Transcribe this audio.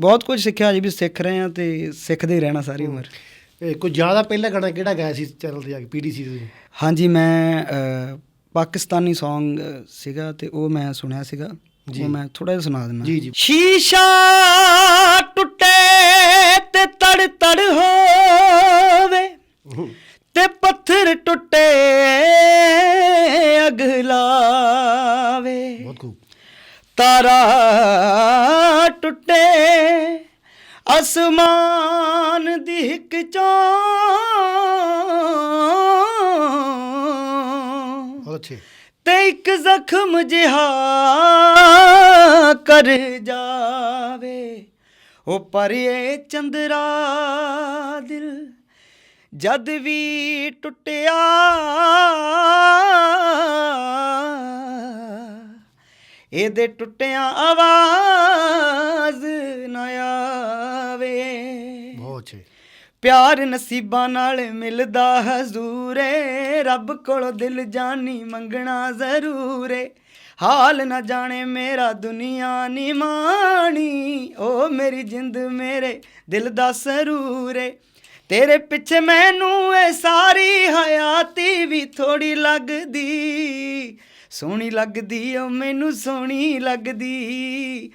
ਬਹੁਤ ਕੁਝ ਸਿੱਖਿਆ ਜੀ ਵੀ ਸਿੱਖ ਰਹੇ ਆ ਤੇ ਸਿੱਖਦੇ ਹੀ ਰਹਿਣਾ ਸਾਰੀ ਉਮਰ। ਕੋਈ ਜ਼ਿਆਦਾ ਪਹਿਲਾ ਗਾਣਾ ਕਿਹੜਾ ਗਾਇਆ ਸੀ ਚੈਨਲ ਤੇ ਜਾ ਕੇ ਪੀਡੀਸੀ ਤੇ ਹਾਂਜੀ ਮੈਂ ਪਾਕਿਸਤਾਨੀ Song ਸੀਗਾ ਤੇ ਉਹ ਮੈਂ ਸੁਣਿਆ ਸੀਗਾ। ਉਹ ਮੈਂ ਥੋੜਾ ਜਿਹਾ ਸੁਣਾ ਦਿੰਦਾ। ਜੀ, ਜੀ। ਸ਼ੀਸ਼ਾ ਟੁੱਟੇ ਤੇ ਤੜ ਤੜ ਹੋਵੇ ਤੇ ਪੱਥਰ ਟੁੱਟੇ ਅਗ ਲਾਵੇ। ਬਹੁਤ ਖੂਬ। ਤਾਰਾ ਟੁੱਟੇ। ਅਸਮਾਨ ਦੀ ਹਿੱਕ ਚੋਂ ਬਹੁਤ ਅੱਛੇ। ਤੇ ਇੱਕ ਜ਼ਖਮ ਜਿਹਾ ਕਰ ਜਾਵੇ। ਉਹ ਪਰ ਚੰਦਰਾ ਦਿਲ ਜਦ ਵੀ ਟੁੱਟਿਆ। ਇਹਦੇ ਟੁੱਟਿਆਂ ਆਵਾਜ਼ ਆਵੇ ਬਹੁਤ ਅੱਛੇ ਪਿਆਰ ਨਸੀਬਾਂ ਨਾਲ ਮਿਲਦਾ ਹਜ਼ੂਰੇ। ਰੱਬ ਕੋਲੋਂ ਦਿਲ ਜਾਨੀ ਮੰਗਣਾ ਜ਼ਰੂਰੇ। ਹਾਲ ਨਾ ਜਾਣੇ ਮੇਰਾ ਦੁਨੀਆ ਨੀ ਮਾਣੀ। ਓ ਮੇਰੀ ਜਿੰਦ ਮੇਰੇ ਦਿਲ ਦਾ ਸਰੂਰੇ। ਤੇਰੇ ਪਿੱਛੇ ਮੈਨੂੰ ਇਹ ਸਾਰੀ ਹਯਾਤੀ ਵੀ ਥੋੜੀ ਲੱਗਦੀ। ਸੋਹਣੀ ਲੱਗਦੀ ਓ ਮੈਨੂੰ ਸੋਹਣੀ ਲੱਗਦੀ।